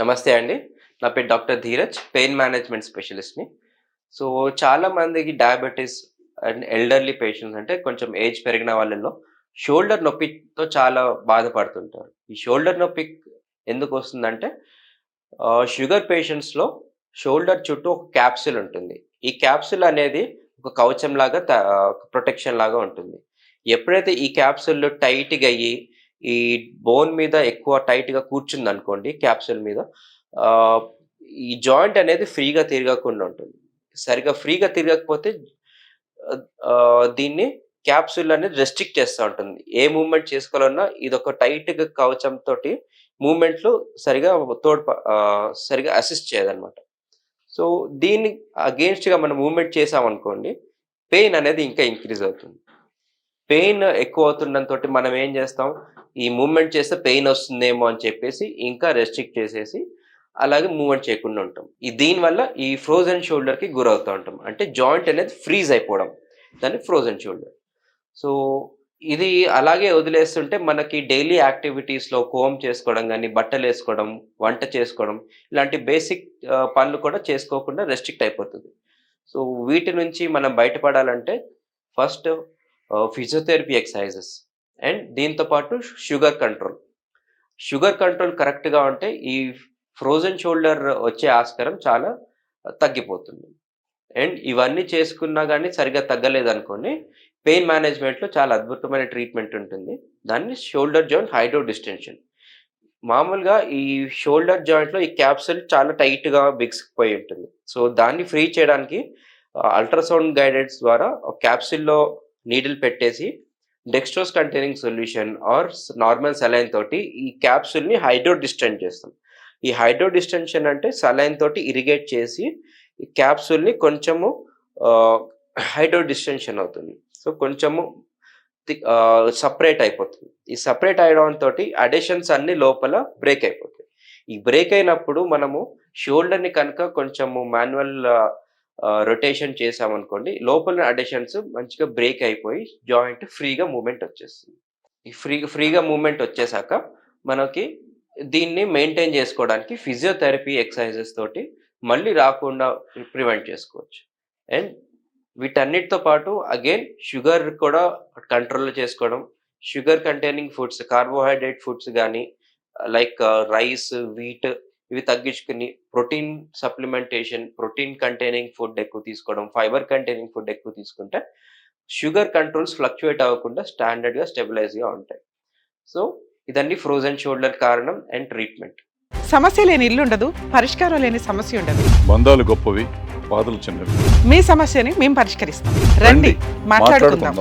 నమస్తే అండి. నా పేరు డాక్టర్ ధీరజ్ పెయిన్ మేనేజ్మెంట్ స్పెషలిస్ట్ని సో చాలా మందికి డయాబెటీస్ అండ్ ఎల్డర్లీ పేషెంట్స్ అంటే కొంచెం ఏజ్ పెరిగిన వాళ్ళల్లో షోల్డర్ నొప్పితో చాలా బాధపడుతుంటారు. ఈ షోల్డర్ నొప్పి ఎందుకు వస్తుందంటే షుగర్ పేషెంట్స్లో షోల్డర్ చుట్టూ ఒక క్యాప్సూల్ ఉంటుంది. ఈ క్యాప్సూల్ అనేది ఒక కవచం లాగా ప్రొటెక్షన్ లాగా ఉంటుంది. ఎప్పుడైతే ఈ క్యాప్సూల్ టైట్గా అయ్యి ఈ బోన్ మీద ఎక్కువ టైట్గా కూర్చుంది అనుకోండి క్యాప్సూల్ మీద ఈ జాయింట్ అనేది ఫ్రీగా తిరగకుండా ఉంటుంది. సరిగా ఫ్రీగా తిరగకపోతే దీన్ని క్యాప్సూల్ అనేది రెస్ట్రిక్ట్ చేస్తూ ఉంటుంది. ఏ మూమెంట్ చేసుకోవాలన్నా ఇది ఒక టైట్గా కవచంతో మూమెంట్లు సరిగా తోడ్ సరిగా అసిస్ట్ చేయదనమాట. సో దీన్ని అగేన్స్ట్గా మనం మూమెంట్ చేసామనుకోండి పెయిన్ అనేది ఇంకా ఇంక్రీజ్ అవుతుంది. పెయిన్ ఎక్కువ అవుతుండడంతో మనం ఏం చేస్తాం? ఈ మూమెంట్ చేస్తే పెయిన్ వస్తుందేమో అని చెప్పేసి ఇంకా రెస్ట్రిక్ట్ చేసేసి అలాగే మూమెంట్ చేయకుండా ఉంటాం. ఈ దీనివల్ల ఈ ఫ్రోజన్ షోల్డర్కి గురవుతూ ఉంటాం. అంటే జాయింట్ అనేది ఫ్రీజ్ అయిపోవడం. దాన్ని ఫ్రోజన్ షోల్డర్. సో ఇది అలాగే వదిలేస్తుంటే మనకి డైలీ యాక్టివిటీస్లో కోమ్ చేసుకోవడం కానీ బట్టలు వేసుకోవడం వంట చేసుకోవడం ఇలాంటి బేసిక్ పనులు కూడా చేసుకోకుండా రెస్ట్రిక్ట్ అయిపోతుంది. సో వీటి నుంచి మనం బయటపడాలంటే ఫస్ట్ ఫిజియోథెరపీ ఎక్సర్సైజెస్ అండ్ దీంతో పాటు షుగర్ కంట్రోల్ షుగర్ కంట్రోల్ కరెక్ట్గా ఉంటే ఈ ఫ్రోజన్ షోల్డర్ వచ్చే ఆస్కారం చాలా తగ్గిపోతుంది. అండ్ ఇవన్నీ చేసుకున్నా కానీ సరిగా తగ్గలేదు అనుకోండి పెయిన్ మేనేజ్మెంట్లో చాలా అద్భుతమైన ట్రీట్మెంట్ ఉంటుంది. దాన్ని షోల్డర్ జాయింట్ హైడ్రో డిస్టెన్షన్ మామూలుగా ఈ షోల్డర్ జాయింట్లో ఈ క్యాప్సిల్ చాలా టైట్గా బిగిసిపోయి ఉంటుంది. సో దాన్ని ఫ్రీ చేయడానికి అల్ట్రాసౌండ్ గైడెన్స్ ద్వారా క్యాప్సిల్లో నీడిల్ పెట్టేసి dextrose containing solution or normal saline తోటి ఈ క్యాప్సూల్ని హైడ్రో డిస్టెంట్ చేస్తాం. ఈ హైడ్రో డిస్టెన్షన్ అంటే సలైన్ తోటి ఇరిగేట్ చేసి ఈ క్యాప్సూల్ని కొంచెము హైడ్రో డిస్టెన్షన్ అవుతుంది. సో కొంచెము సపరేట్ అయిపోతుంది. ఈ సపరేట్ అయ్యడం తోటి అడిషన్స్ అన్ని లోపల బ్రేక్ అయిపోతాయి. ఈ బ్రేక్ అయినప్పుడు మనము షోల్డర్ని కనుక కొంచెము మాన్యువల్ రొటేషన్ చేసామనుకోండి లోపల అడిషన్స్ మంచిగా బ్రేక్ అయిపోయి జాయింట్ ఫ్రీగా మూమెంట్ వచ్చేస్తుంది. ఈ ఫ్రీ ఫ్రీగా మూమెంట్ వచ్చేసాక మనకి దీన్ని మెయింటైన్ చేసుకోవడానికి ఫిజియోథెరపీ ఎక్సర్సైజెస్ తోటి మళ్ళీ రాకుండా ప్రివెంట్ చేసుకోవచ్చు. అండ్ వీటన్నిటితో పాటు అగైన్ షుగర్ కూడా కంట్రోల్ చేసుకోవడం sugar containing foods carbohydrate foods కానీ లైక్ రైస్ వీట్ ఇవి తగ్గించుకుని protein supplementation protein containing food ఎక్కువ తీసుకోవడం ఫైబర్ కంటైనింగ్ ఫుడ్ ఎక్కువ తీసుకుంటే షుగర్ కంట్రోల్స్ ఫ్లక్చువేట్ అవ్వకుండా స్టాండర్డ్గా స్టెబిలైజ్గా ఉంటాయి. సో ఇదండి ఫ్రోజన్ షోల్డర్ కారణం అండ్ ట్రీట్మెంట్. సమస్య లేని ఇల్లు ఉండదు పరిష్కారం లేని సమస్య ఉండదు. బంధాలు గొప్పవి బాధలు చిన్నవి. మీ సమస్యని మేము పరిష్కరిస్తాం. రండి మాట్లాడుకుందాం.